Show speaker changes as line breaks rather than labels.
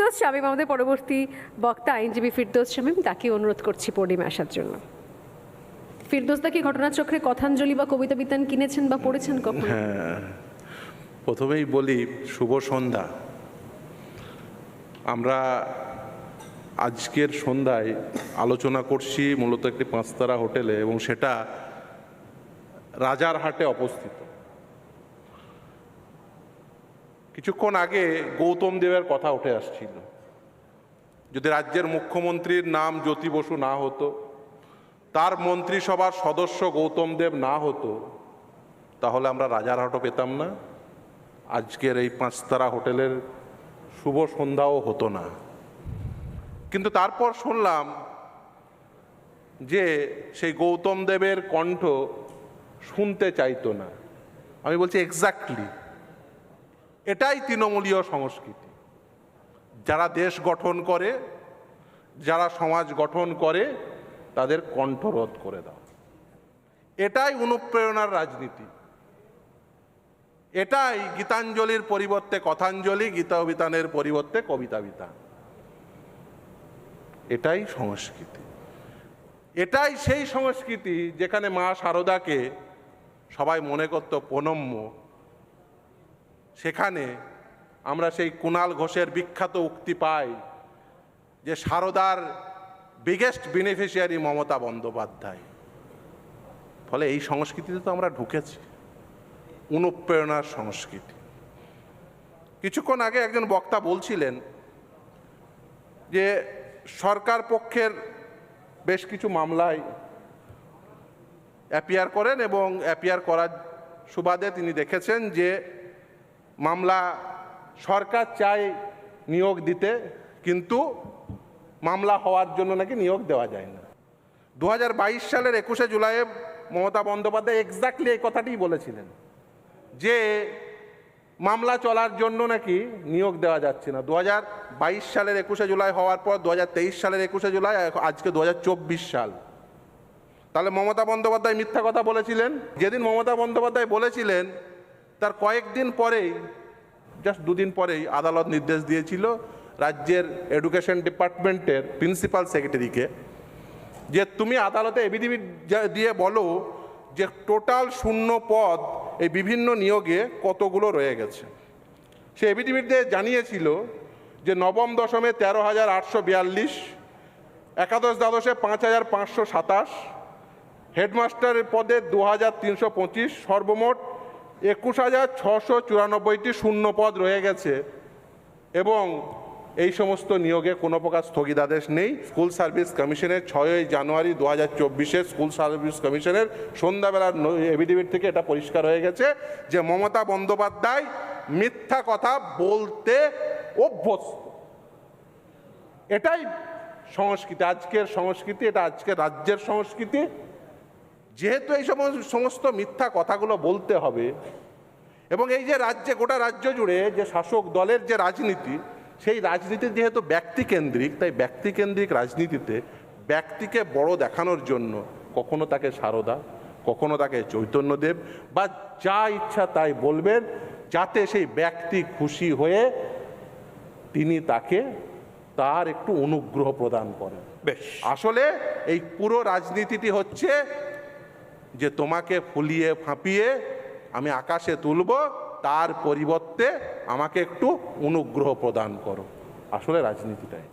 ফিরদৌস শামীম আমাদের পরবর্তী বক্তা আইনজীবী ফিরদৌস শামীম তাকে অনুরোধ করছি পোডিয়ামে আসার জন্য। ফিরদৌস দা কি ঘটনাচক্রে কথাঞ্জলি বা কবিতা বিতান কিনেছেন বা পড়েছেন কখন?
হ্যাঁ প্রথমেই বলি, শুভ সন্ধ্যা। আমরা আজকের সন্ধ্যায় আলোচনা করছি মূলত একটি পাঁচতারা হোটেলে এবং সেটা রাজারহাটে অবস্থিত। কিছুক্ষণ আগে গৌতম দেবের কথা উঠে আসছিল। যদি রাজ্যের মুখ্যমন্ত্রীর নাম জ্যোতি বসু না হতো, তার মন্ত্রিসভার সদস্য গৌতম দেব না হতো, তাহলে আমরা রাজারহাটও পেতাম না। আজকের এই পাঁচতারা হোটেলের শুভ সন্ধ্যাও হতো না। কিন্তু তারপর শুনলাম যে সেই গৌতম দেবের কণ্ঠ শুনতে চাইতো না। আমি বলছি এক্স্যাক্টলি এটাই তৃণমূলীয় সংস্কৃতি। যারা দেশ গঠন করে, যারা সমাজ গঠন করে, তাদের কণ্ঠরোধ করে দাও। এটাই অনুপ্রেরণার রাজনীতি। এটাই গীতাঞ্জলির পরিবর্তে কথাঞ্জলি গীতা পরিবর্তে কবিতা বিতান এটাই সংস্কৃতি। এটাই সেই সংস্কৃতি যেখানে মা শারদাকে সবাই মনে করত প্রণম্য। সেখানে আমরা সেই কুণাল ঘোষের বিখ্যাত উক্তি পাই যে সারদার বিগেস্ট বেনিফিশিয়ারি মমতা বন্দ্যোপাধ্যায়। ফলে এই সংস্কৃতিতে তো আমরা ঢুকেছি, অনুপ্রেরণার সংস্কৃতি। কিছুক্ষণ আগে একজন বক্তা বলছিলেন যে সরকার পক্ষের বেশ কিছু মামলায় অ্যাপিয়ার করেন এবং অ্যাপিয়ার করার সুবাদে তিনি দেখেছেন যে মামলা সরকার চায় নিয়োগ দিতে, কিন্তু মামলা হওয়ার জন্য নাকি নিয়োগ দেওয়া যায় না। দু হাজার বাইশ সালের একুশে জুলাইয়ে মমতা বন্দ্যোপাধ্যায় এক্স্যাক্টলি এই কথাটিই বলেছিলেন যে মামলা চলার জন্য নাকি নিয়োগ দেওয়া যাচ্ছে না। দু হাজার বাইশ সালের একুশে জুলাই হওয়ার পর দুহাজার তেইশ সালের একুশে জুলাই, আজকে দুহাজার চব্বিশ সাল। তাহলে মমতা বন্দ্যোপাধ্যায় মিথ্যা কথা বলেছিলেন? যেদিন মমতা বন্দ্যোপাধ্যায় বলেছিলেন তার কয়েকদিন পরেই জাস্ট দুদিন পরেই আদালত নির্দেশ দিয়েছিল রাজ্যের এডুকেশন ডিপার্টমেন্টের প্রিন্সিপাল সেক্রেটারিকে যে তুমি আদালতে এবিডিবিট দিয়ে বলো যে টোটাল শূন্য পদ এই বিভিন্ন নিয়োগে কতগুলো রয়ে গেছে। সে এবিডিবিট দিয়ে জানিয়েছিল যে নবম দশমে তেরো হাজার আটশো বিয়াল্লিশ, একাদশ দ্বাদশে পাঁচ হাজার পাঁচশো সাতাশ, হেডমাস্টারের পদে দু হাজার তিনশো পঁচিশ, সর্বমোট একুশ হাজার ছশো চুরানব্বইটি শূন্য পদ রয়ে গেছে এবং এই সমস্ত নিয়োগে কোনো প্রকার স্থগিতাদেশ নেই। স্কুল সার্ভিস কমিশনের ছয়ই জানুয়ারি দু হাজার চব্বিশে স্কুল সার্ভিস কমিশনের সন্ধ্যাবেলার এভিডেভিট থেকে এটা পরিষ্কার হয়ে গেছে যে মমতা বন্দ্যোপাধ্যায় মিথ্যা কথা বলতে অভ্যস্ত। এটাই সংস্কৃতি, আজকের সংস্কৃতি, এটা আজকের রাজ্যের সংস্কৃতি। যেহেতু এই সমস্ত সমস্ত মিথ্যা কথাগুলো বলতে হবে এবং এই যে রাজ্যে গোটা রাজ্য জুড়ে যে শাসক দলের যে রাজনীতি সেই রাজনীতি যেহেতু ব্যক্তিকেন্দ্রিক তাই ব্যক্তিকেন্দ্রিক রাজনীতিতে ব্যক্তিকে বড় দেখানোর জন্য কখনো তাকে সারদা কখনো তাকে চৈতন্যদেব বা যা ইচ্ছা তাই বলবেন যাতে সেই ব্যক্তি খুশি হয়ে তিনি তাকে তার একটু অনুগ্রহ প্রদান করেন।
বেশ।
আসলে এই পুরো রাজনীতিটি হচ্ছে যে তোমাকে ফুলিয়ে ফাঁপিয়ে আমি আকাশে তুলব, তার পরিবর্তে আমাকে একটু অনুগ্রহ প্রদান করো। আসলে রাজনীতিটাই।